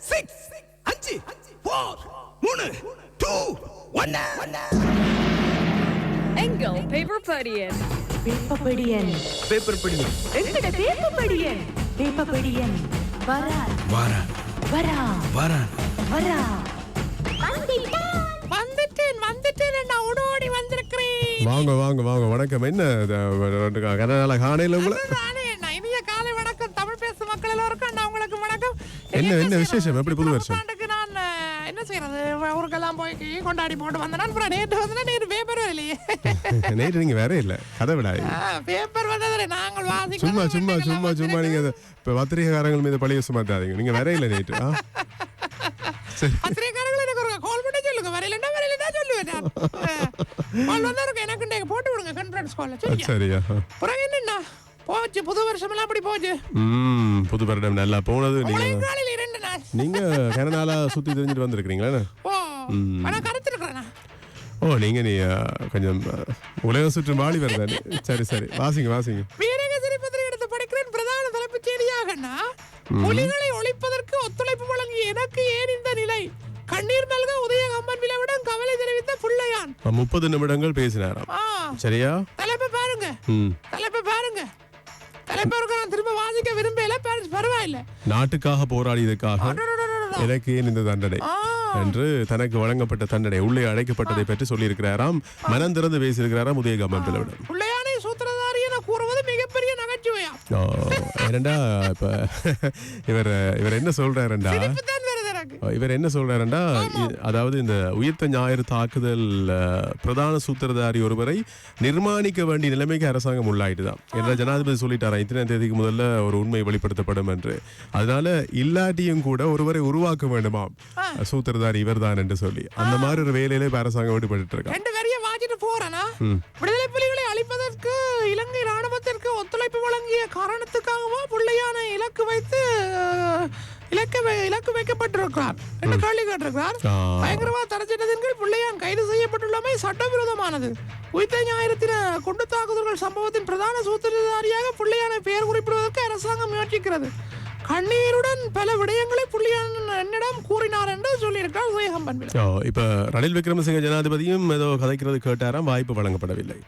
Six அஞ்சு. Four மூணு. Two ஒன்னு எங்கள் பேப்பர் படியன்? வேப்பப்படியன் பேப்பர் படி எங்கட வேப்பப்படியன் வேப்பப்படியன் வரா வாரா வரா வாரா வரா வந்துட்டேன் வந்துட்டேன் நான் ஓடோடி வந்திருக்கிறேன். வாங்க வாங்க வாங்க. வணக்கம். என்ன? ரெண்டு கா- கன நாளா காணையில உங்களை? என்ன என்ன? விசேஷம்? எப்படி புது வருஷம்? என்ன செய்யறது? ஊருக்கெல்லாம் போய் கொண்டாடி போட்டு வந்தேன் அப்புறம் நேற்று வந்து நேற்று பேப்பர் இல்லையே நேற்று நீங்க வேற இல்ல கதை விடாய். பேப்பர் வந்ததில்லை நாங்கள் சும்மா சும்மா சும்மா சும்மா நீங்க இப்ப பத்திரிகைக்காரங்கள் மீது பழைய சுமத்தாதீங்க நீங்க வேற இல்ல நேற்று பத்திரிகையாளர்கள் எனக்கு ஒரு கால் பண்ணி சொல்லுங்க. வரையிலன்னா வரையிலன்னா சொல்லுவேன் கால் வந்தா எனக்கு போட்டு விடுங்க கான்ஃபரன்ஸ் சரியா? பிறகு என்னண்ணா போச்சு புது வருஷம் எல்லாம் அப்படி போச்சு. ம் புது வருடம் நல்லா போனது. நீங்க உலக காலையில் இரண்டு நாள். நீங்க கன நாளா சுத்தி தெரிஞ்சுட்டு வந்திருக்கீங்களா ஓ ஆனா கருத்துருக்குறேண்ணா ஓ நீங்க நீ கொஞ்சம் ஆ, உலகம் சுற்றும் வாலி வருதானே சரி சரி. வாசிங்க வாசிங்க. வீரகேசரி பத்திரிகை எடுத்து படிக்கிறேன். பிரதான தலைப்புச் செய்தியாகண்ணா புலிகளை ஒழிப்பதற்கு ஒத்துழைப்பு வழங்கிய எனக்கு ஏன் இந்த நிலை? கண்ணீர் நல்க உதய கம்பன் விழாவிடம் கவலை தெரிவித்த புள்ளையான். முப்பது நிமிடங்கள் பேசினாராம். ஆ. சரியா? தலைப்பை பாருங்க. தலைப்பை தலைப்பை இருக்க நான் திரும்ப வாசிக்க விரும்பல பாரு- பரவாயில்ல. நாட்டுக்காக போராடியதுக்காக எனக்கு ஏன் இந்த தண்டனை என்று தனக்கு வழங்கப்பட்ட தண்டனை உள்ளே அழைக்கப்பட்டதை பற்றி சொல்லியிருக்கிறாராம் மனம் திறந்து பேசியிருக்கிறாராம் உதயகம்மன் பிளவிடம் புள்ளையானை சூத்திரதாரி என கூறுவது மிகப்பெரிய நகைச்சுவையா ஏனண்டா இப்ப இவர் இவர் என்ன சொல்றாருண்டா? இவர் என்ன சொல்றாருண்டா இ- அதாவது இந்த உயிர்த்த ஞாயிறு தாக்குதல் பிரதான சூத்திரதாரி ஒருவரை நிர்மாணிக்க வேண்டிய நிலைமைக்கு அரசாங்கம் உள்ளாயிட்டுதான். என்ற ஜனாதிபதி சொல்லிட்டாரா இத்தனை தேதிக்கு முதல்ல ஒரு உண்மை வெளிப்படுத்தப்படும் என்று. அதனால இல்லாட்டியும் கூட ஒருவரை உருவாக்க வேண்டுமாம் சூத்திரதாரி இவர்தான் என்று சொல்லி. அந்த மாதிரி ஒரு வேலையில இப்ப அரசாங்கம் ஈடுபட்டு இருக்கான் ரெண்டு வரிய வாசிட்டு போறேனா? விடுதலை புலிகளை அழிப்பதற்கு இலங்கை ராணுவத்திற்கு ஒத்துழைப்பு வழங்கிய காரணத்துக்காகவா புள்ளையான இலக்கு வைத்து இலக்கு இலக்கு வைக்கப்பட்டிருக்கிறார். என்று கேள்வி கேட்டிருக்கிறார். பயங்கரவாத தரச்சட்டத்தின் கீழ் புள்ளையான் கைது செய்யப்பட்டுள்ளமை சட்டவிரோதமானது. உயிர்த்த ஞாயிறத்தின குண்டு தாக்குதல்கள் சம்பவத்தின் பிரதான சூத்திரதாரியாக புள்ளையானை பெயர் குறிப்பிடுவதற்கு அரசாங்கம் முயற்சிக்கிறது. கண்ணீருடன் பல விடயங்களை புள்ளியான் என்னிடம் கூறினார் என்று சொல்லியிருக்கிறார் உதயகம்பன் இப்ப ரணில் விக்ரமசிங்க ஜனாதிபதியும் ஏதோ கதைக்கிறது கேட்டாராம் வாய்ப்பு வழங்கப்படவில்லை.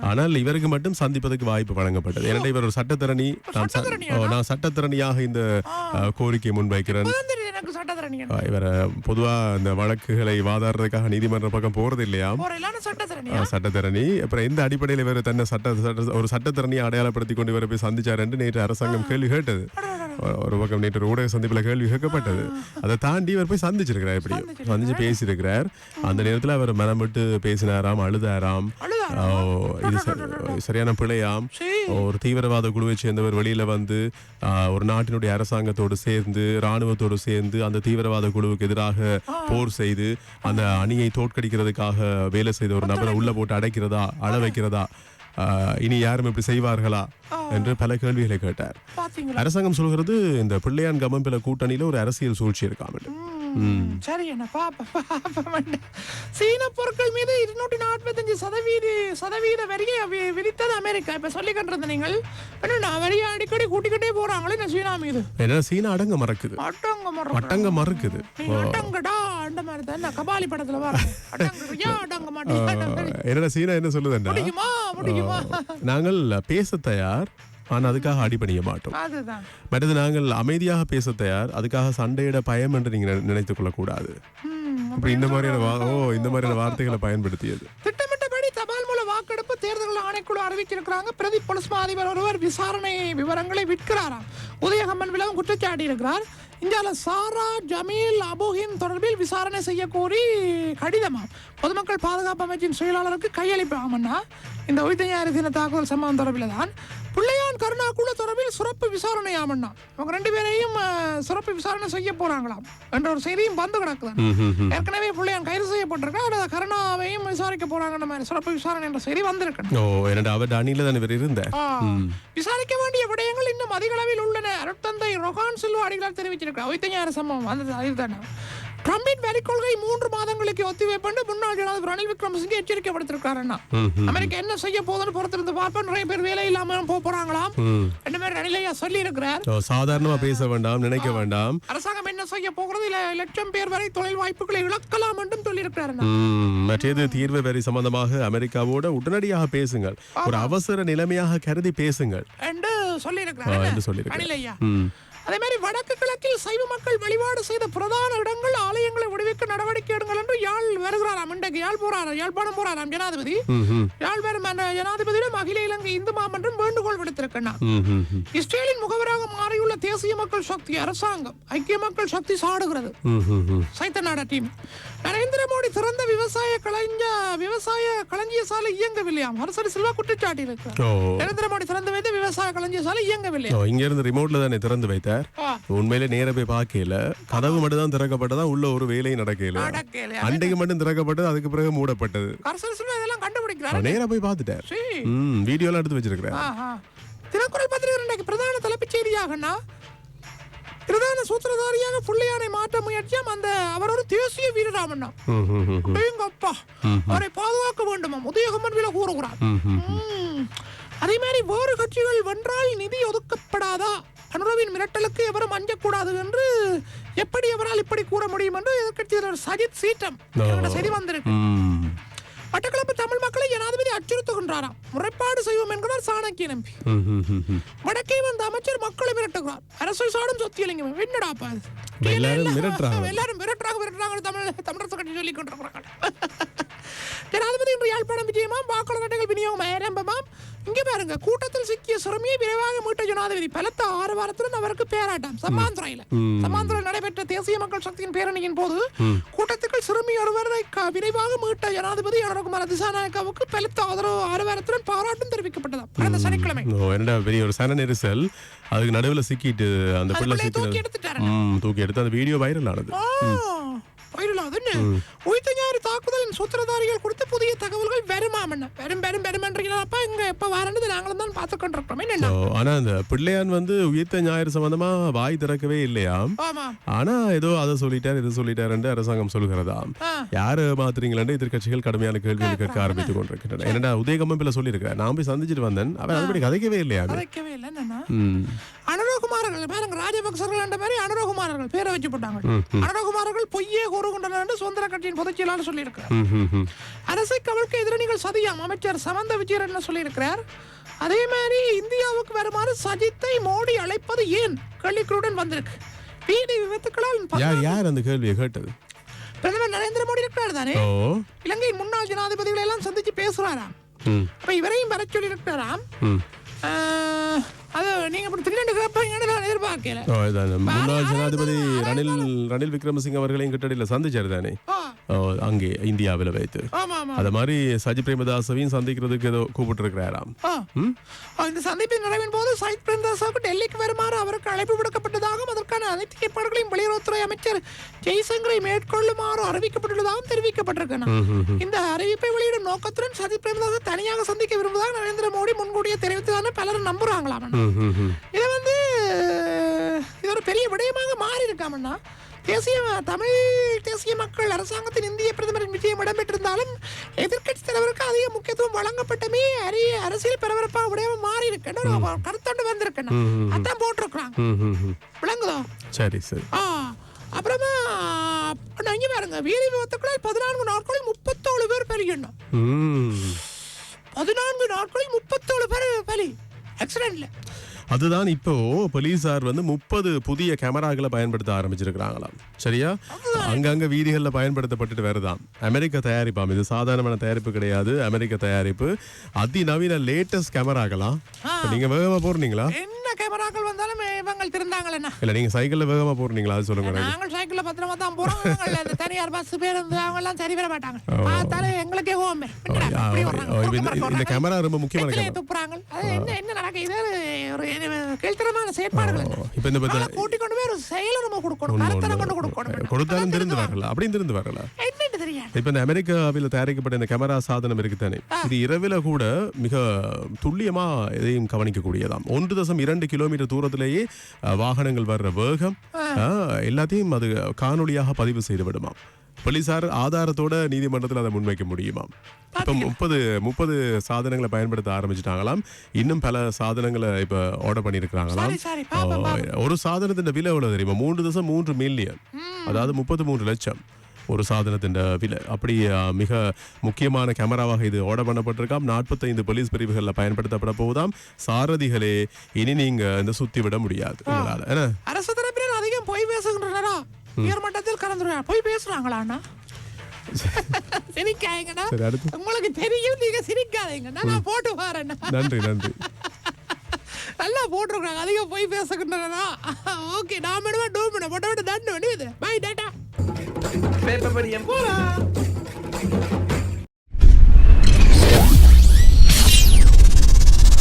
ஆனால் இவருக்கு மட்டும் சந்திப்பதற்கு வாய்ப்பு வழங்கப்பட்டது. ஏன்னா இவர் ஒரு சட்டத்தரணி நான் ச- ஓ, நான் சட்டத்தரணியாக இந்த கோரிக்கையை முன்வைக்கிறேன். எனக்கு இவர் பொதுவா இந்த வழக்குகளை வாதாடுறதுக்காக நீதிமன்ற பக்கம் போறது அஹ், சட்டத்தரணி. அப்புறம் எந்த அடிப்படையில் இவர் தன்னை சட்ட சட்ட- ஒரு சட்டத்தரணியை அடையாளப்படுத்தி கொண்டு இவரை போய் சந்திச்சார் என்று நேற்று அரசாங்கம் கேள்வி கேட்டது. ஒரு- பக்கம் நேற்று ஊடக சந்திப்பில் கேள்வி கேட்கப்பட்டது. அதை தாண்டி இவர் போய் சந்திச்சிருக்கிறார் எப்படியும் சந்திச்சு பேசியிருக்கிறார். அந்த நேரத்தில் அவர் மனம் விட்டு பேசினாராம் அழுதாராம். இது சரியான பிழையாம் ஒரு தீவிரவாத குழுவை சேர்ந்தவர் வெளியில வந்து ஒரு நாட்டினுடைய அரசாங்கத்தோடு சேர்ந்து ராணுவத்தோடு சேர்ந்து அந்த தீவிரவாத குழுவுக்கு எதிராக போர் செய்து அந்த அணியை தோற்கடிக்கிறதுக்காக வேலை செய்த ஒரு நபரை உள்ள போட்டு அடைக்கிறதா அழ வைக்கிறதா இனி யாரும் இப்படி செய்வார்களா? என்று பல கேள்விகளை கேட்டார். அரசாங்கம் சொல்கிறது இந்த பிள்ளையான் கமம்பில கூட்டணியில ஒரு அரசியல் சூழ்ச்சி இருக்காம சரி என்ன சீன பொருட்கள் மீது இருநூற்றி நாற்பத்தஞ்சு சதவீத சதவீத வரியை விதித்தது அமெரிக்கா. இப்ப சொல்லிக்கிட்டு நீங்கள் என்ன வரியை அடிக்கடி கூட்டிக்கிட்டே போறாங்களே இந்த சீனா மீது? ஏன்னா சீனா அடங்க மறக்குது. அட்டங்க மரம் அட்டங்க மறுக்குது நீங்க அட்டங்கடா அந்த மாதிரி தான். கபாலி படத்துல வர அடங்க மாட்டேன் என்னடா சீனா என்ன சொல்லுதுண்டா முடியுமா முடியுமா? நாங்கள் பேச தயார். ஆனால் அதுக்காக அடிபணிய மாட்டோம். அதுதான். மற்றது நாங்கள் அமைதியாக பேச தயார். அதுக்காக சண்டையிட பயம் என்று நீங்க நினை- நினைத்துக் கொள்ளக்கூடாது. ம், அப்படி இந்த மாதிரியான ஓ இந்த மாதிரியான வார்த்தைகளை பயன்படுத்தியது. திட்டமிட்டபடி தபால் மூல வாக்கெடுப்பு தேர்தல் ஆணைக்குழு அறிவிச்சிருக்கிறாங்க. பிரதி போலீஸ் அதிபர் ஒருவர் விசாரணை விவரங்களை விற்கிறாராம். உதயகம்மன் விளவும் குற்றச்சாட்டி இருக்கிறார் இந்தியால சாரா ஜமீல் அபுஹின் தொடர்பில் விசாரணை செய்ய கோரி கடிதமாம். பொதுமக்கள் பாதுகாப்பு அமைச்சின் செயலாளருக்கு கையளிப்பாமன்னா இந்த உயிர்த்தஞாயிறு தின தாக்குதல் சம்பவம் தொடர்பில் தான் பிள்ளையான் கருணா குழு தொடர்பில் சிறப்பு விசாரணை. ஆமண்ணா அவங்க ரெண்டு பேரையும் சிறப்பு விசாரணை செய்ய போறாங்களாம். என்ற ஒரு செய்தியும் வந்து கிடக்குது ஏற்கனவே பிள்ளையான் கைது செய்யப்பட்டிருக்கா கருணாவையும் விசாரிக்க போறாங்கன்ற மாதிரி சிறப்பு விசாரணை என்ற செய்தி வந்திருக்கு விசாரிக்க வேண்டிய விடயங்கள் இன்னும் அதிக அளவில் உள்ளன. அருட்தந்தை ரொகான் சில்வா அடிகளார் தெரிவிச்சிருக்கிறார் வைத்தஞான சம்பவம் வந்தது அதுதானே ட்ரம்பின் வரி கொள்கை மூன்று மாதங்களுக்கு ஒத்திவைப்பண்டு முன்னாள் ஜனாதிபதி ரணில் விக்ரமசிங்கே எச்சரிக்கை விடுத்திருக்காருன்னா அமெரிக்கா என்ன செய்ய போகுதுன்னு பொறுத்திருந்து பார்ப்போம். நிறைய பேர் வேலை இல்லாம போறாங்களாம். ரெண்டு பேரும் ரணிலையா சொல்லி இருக்கிறார் சாதாரணமா பேச வேண்டாம் நினைக்க வேண்டாம். அரசாங்கம் என்ன என்ன செய்ய போகிறது? இல்ல லட்சம் பேர் வரை தொழில் வாய்ப்புகளை இழக்கலாம் என்றும் சொல்லியிருக்கிறார் ம், மற்றது தீர்வு வரி சம்பந்தமாக அமெரிக்காவோட உடனடியாக பேசுங்கள். ஒரு அவசர நிலைமையாக கருதி பேசுங்கள். என்று ஆ, சொல்லியிருக்கிறார். என்று அதே மாதிரி வடக்கு கிழக்கில் சைவ மக்கள் வழிபாடு செய்த பிரதான இடங்கள் ஆலயங்களை விடுவிக்க நடவடிக்கை எடுங்கள் என்று யாழ் வருகிறாராம். இன்றைக்கு யாழ் போறாராம் யாழ்ப்பாணம் போறாராம் ஜனாதிபதி. யாழ் அந்த ஜனாதிபதியிடம் அகில இலங்கை இந்து மாமன்றம் வேண்டுகோள் விடுத்திருக்கிறார் ம்ஹும். இஸ்ரேலின் முகவராக மாறியுள்ள தேசிய மக்கள் சக்தி அரசாங்கம் ஐக்கிய மக்கள் சக்தி சாடுகிறது. ம்ஹும். சைத்தநாட டீம். நரேந்திர மோடி திறந்த விவசாய களஞ்ச விவசாய களஞ்சிய சாலை இயங்கவில்லையாம் அரசரி சில்வா குற்றச்சாட்டி இருக்கிறார் ஓ. நரேந்திர மோடி திறந்து வைத்த விவசாய களஞ்சிய சாலை இயங்கவில்லையா? இங்க இருந்து ரிமோட்ல தானே திறந்து வைத்தார் ஆ. உண்மையிலே நேர போய் பார்க்கல. கதவு மட்டும் தான் திறக்கப்பட்டதா உள்ள ஒரு வேலையும் நடக்கல? அண்டைக்கு மட்டும் திறக்கப்பட்டது அதுக்கு பிறகு மூடப்பட்டது. நேரா போய் பார்த்துட்டார். சீ. ம் வீடியோலாம் எடுத்து வச்சிருக்கிறேன் ஆஹா. தினக்குரல் பத்திரிகை பிரதான தலைப்புச் செய்தியாகனா? பிரதான சூத்திரதாரியாக புள்ளையானை மாற்ற முயற்சியாம் அந்த அவர் ஒரு தேசிய வீரராமண்ணா. அப்பா அவரை பாதுகாக்க வேண்டுமாம் உதயகுமன் வில கூறுகிறார். அதே மாதிரி வேறு கட்சிகள் வென்றால் நிதி ஒதுக்கப்படாதா? அனுரவின் மிரட்டலுக்கு எவரும் அஞ்சக்கூடாது என்று எப்படி அவரால் இப்படி கூற முடியும் என்று எதிர்கட்சி தலைவர் சஜித் சீட்டம் செய்தி வந்திருக்கு. மட்டக்களப்பு தமிழ் மக்களை ஜனாதிபதி அச்சுறுத்துகின்றாராம் முறைப்பாடு செய்வோம் என்கிறார் சாணக்கிய நம்பி. வடக்கே வந்த அமைச்சர் மக்களை மிரட்டுகிறார் அரசு சாடும் சொத்தியலிங்கம் என்னடாப்பா இது? இப்ப எல்லாரும் மிரட்டுறாங்க. எல்லாரும் மிரட்டுறாங்க மிரட்டுறாங்க தமிழ் தமிழரசு கட்சி சொல்லிக் கொண்டிருக்கிறாங்க ஜனாதிபதி இன்று யாழ்ப்பாணம் விஜயமாம் வாக்காளர் அட்டைகள் விநியோகம் ஆரம்பமாம் இங்க பாருங்க கூட்டத்தில் சிக்கிய சிறுமியை விரைவாக மீட்ட ஜனாதிபதி பலத்த ஆறு வாரத்துடன் அவருக்கு பேராட்டம். சம்மாந்துறையில சம்மாந்துறையில் நடைபெற்ற தேசிய மக்கள் சக்தியின் பேரணியின் போது கூட்டத்துக்குள் சிறுமி ஒருவரை விரைவாக மீட்ட ஜனாதிபதி அனுரகுமார திசாநாயக்காவுக்கு பலத்த ஆதரவு ஆறு வாரத்துடன் பாராட்டும் தெரிவிக்கப்பட்டதா. கடந்த சனிக்கிழமை. என்னடா பெரிய ஒரு சன நெரிசல் அதுக்கு நடுவுல சிக்கிட்டு அந்த பிள்ளை தூக்கி எடுத்துட்டாரு தூக்கி எடுத்து அந்த வீடியோ வைரல் ஆனது. என்ன உயிர்த்த ஞாயிறு தாக்குதலின் சூத்திரதாரிகள் குறித்து புதிய தகவல்கள் வருமாம் என்ன வரும் வரும் வருமன்றீங்களப்பா இங்க எப்ப வரேன்னு நாங்களும் தான் பார்த்து கொண்டிருக்கிறோம் என்ன ஆனா அந்த பிள்ளையான் வந்து உயிர்த்த ஞாயிறு சம்பந்தமா வாய் திறக்கவே இல்லையாம் ஆமா. ஆனா ஏதோ அதை சொல்லிட்டார் இது சொல்லிட்டாருன்னு அரசாங்கம் சொல்கிறதாம் ஆ. யாரு மாத்துறீங்களே எதிர்க்கட்சிகள் கடுமையான கேள்விகள் கேட்க ஆரம்பித்துக் கொண்டிருக்கின்றன என்னடா உதயகம்பம்பில சொல்லியிருக்கிறேன் நான் போய் சந்திச்சுட்டு வந்தேன். அவன் அதுபடி கதைக்கவே இல்லையா கதைக்கவே இல்லை அனுரகுமாரர்கள் பாருங்க ராஜபக்சர்கள் என்ற மாதிரி அனுரகுமாரர்கள் பேரை வச்சு போட்டாங்க. அனுரகுமாரர்கள் பொய்யே கூறுகின்றனர் என்று சுதந்திர கட்சியின் பொதுச் செயலாளர் சொல்லியிருக்கிறார். அரசை கவிழ்க்க எதிரணிகள் சதியாம். அமைச்சர் சமந்த விஜயரன் சொல்லியிருக்கிறார்? அதே மாதிரி இந்தியாவுக்கு வருமாறு சஜித்தை மோடி அழைப்பது ஏன்? கேள்விக்குறியுடன் வந்திருக்கு. வீடு விபத்துக்களால் யார் அந்த கேள்வியை கேட்டது? பிரதமர் நரேந்திர மோடி இருக்கிறார் தானே இலங்கை முன்னாள் ஜனாதிபதிகளை எல்லாம் சந்திச்சு பேசுறாராம். அப்ப இவரையும் வர சொல்லி இருக்கிறாராம் அது நீங்க இப்படி திடீர்னு கேட்பீங்கன்னு நான் எதிர்பார்க்கல. ஓ இதான் முன்னாள் ஜனாதிபதி ரணில் ரணில் விக்ரமசிங்க அவர்களையும் கிட்டடியில் சந்திச்சார் தானே? அங்கே இந்தியாவில் வைத்து. அத மாதிரி சஜி பிரேமதாசவையும் சந்திக்கிறதுக்கு ஏதோ கூப்பிட்டு இருக்கிறாராம் இந்த சந்திப்பின் நிறைவின் போது சயித் பிரேமதாசாவுக்கு டெல்லிக்கு வருமாறு அவருக்கு அழைப்பு விடுக்கப்பட்டதாகவும் அதற்கான அனைத்து ஏற்பாடுகளையும் வெளியுறவுத்துறை அமைச்சர் ஜெய்சங்கரை மேற்கொள்ளுமாறு அறிவிக்கப்பட்டுள்ளதாகவும் தெரிவிக்கப்பட்டிருக்கிறார் இந்த அறிவிப்பை வெளியிடும் நோக்கத்துடன் சஜித் பிரேமதாசை தனியாக சந்திக்க விரும்புவதாக நரேந்திர மோடி முன்கூட்டியே தெரிவித்ததான பலரும் நம்புறாங்களாம். இது வந்து இது ஒரு பெரிய விடயமாக மாறி இருக்காமண்ணா தேசிய தமிழ் தேசிய மக்கள் அரசாங்கத்தின் இந்திய பிரதமரின் விஜயம் இடம்பெற்றிருந்தாலும் எதிர்க்கட்சி தலைவருக்கு அதிக முக்கியத்துவம் வழங்கப்பட்டமே அரிய அரசியல் பரபரப்பாக விடயமா மாறி இருக்குன்னு கருத்தொண்டு வந்திருக்கேன் அதான் போட்டிருக்கிறாங்க. விளங்குதோ? சரி சரி. ஆ. அப்புறமா இங்க பாருங்க. வீர விபத்துக்களால் பதினான்கு நாட்களில் முப்பத்தோழு பேர் பலியணும் ம். பதினான்கு நாட்களில் முப்பத்தோழு பேர் பலி. ஆக்சிடென்ட்ல அதுதான் இப்போ போலீசார் வந்து முப்பது புதிய கேமராக்களை பயன்படுத்த ஆரம்பிச்சிருக்கிறாங்களாம். சரியா? அங்கங்க வீதிகள்ல பயன்படுத்தப்பட்டுட்டு வருதாம் அமெரிக்க தயாரிப்பாம். இது சாதாரணமான தயாரிப்பு கிடையாது. அமெரிக்க தயாரிப்பு. அதிநவீன லேட்டஸ்ட் கேமராக்களாம் நீங்க வேகமா போறீங்களா? கேமராக்கள் வந்தாலும் இவங்க திருந்தாங்களேண்ணா. இல்ல நீங்க சைக்கிள்ல வேகமா போறீங்களா? அது சொல்லுங்க. நாங்கள் சைக்கிள்ல பத்திரமா தான் போறோம். இந்த தனியார் பஸ் பேருந்து அவங்க எல்லாம் சரி வர மாட்டாங்க. பார்த்தாலே எங்களுக்கே குறுக்க இந்த-. கேமரா ரொம்ப முக்கியமான கேமரா துப்புறாங்க. அது என்ன என்ன நடக்குது இது ஒரு கீழ்த்தரமான செயற்பாடுகள் ஓ, இப்ப இந்த பத்தி- அவங்கள கூட்டி கொண்டு போய் ஒரு செயலை நம்ம கொடுக்கணும் ஒண்ணு, கருத்தரம் கொண்டு ஒண்ணு. கொடுக்கணும் கொடுத்தாலும் திருந்து வரல? அப்படியும் திருந்து வரல? என்னன்னு தெரியாது. இப்ப இந்த அமெரிக்காவில் தயாரிக்கப்பட்ட இந்த கேமரா சாதனம் இருக்கு தானே இது இரவில கூட மிக துல்லியமா எதையும் கவனிக்கக்கூடியதாம். ஒன்று தசம் இரண்டு கிலோமீட்டர் தூரத்திலேயே வாகனங்கள் வர்ற வேகம் எல்லாத்தையும் அது காணொளியாக பதிவு செய்து விடுமாம். போலீசார் ஆதாரத்தோட நீதிமன்றத்தில் அதை முன்வைக்க முடியுமா? இப்போ முப்பது முப்பது சாதனங்களை பயன்படுத்த ஆரம்பிச்சிட்டாங்களாம். இன்னும் பல சாதனங்களை இப்போ ஆர்டர் பண்ணியிருக்கிறாங்களாம். ஒரு சாதனத்தின் விலை எவ்வளவு தெரியுமா? மூன்று தசம் மூன்று மில்லியன் அதாவது முப்பத்தி மூன்று லட்சம். ஒரு சாதனத்தின் விலை. அப்படி மிக முக்கியமான கேமராவாக இது ஆர்டர் பண்ணப்பட்டிருக்காம். நாற்பத்தைந்து போலீஸ் பிரிவுகளில் பயன்படுத்தப்பட போவதாம் சாரதிகளே இனி நீங்க இந்த சுத்தி விட முடியாது. அரசு தரப்பினர் அதிகம் பொய் பேசுகின்றனரா? உயர்மட்டத்தில் கலந்துரையாடல் பொய் பேசுறாங்களா அண்ணா? சிரிக்காதீங்கண்ணா. உங்களுக்கு தெரியும் நீங்க சிரிக்காதீங்கண்ணா நான் போட்டு வரேன் நன்றி நன்றி. நல்லா போட்டிருக்காங்க. அதிகம் போய் பேசுகின்றனரா? ஓகே நான் மேடமா டூ பண்ண போட்ட விட்டு தண்டு வேண்டியது பை டேட்டா பேப்பர் படியம் போலாம்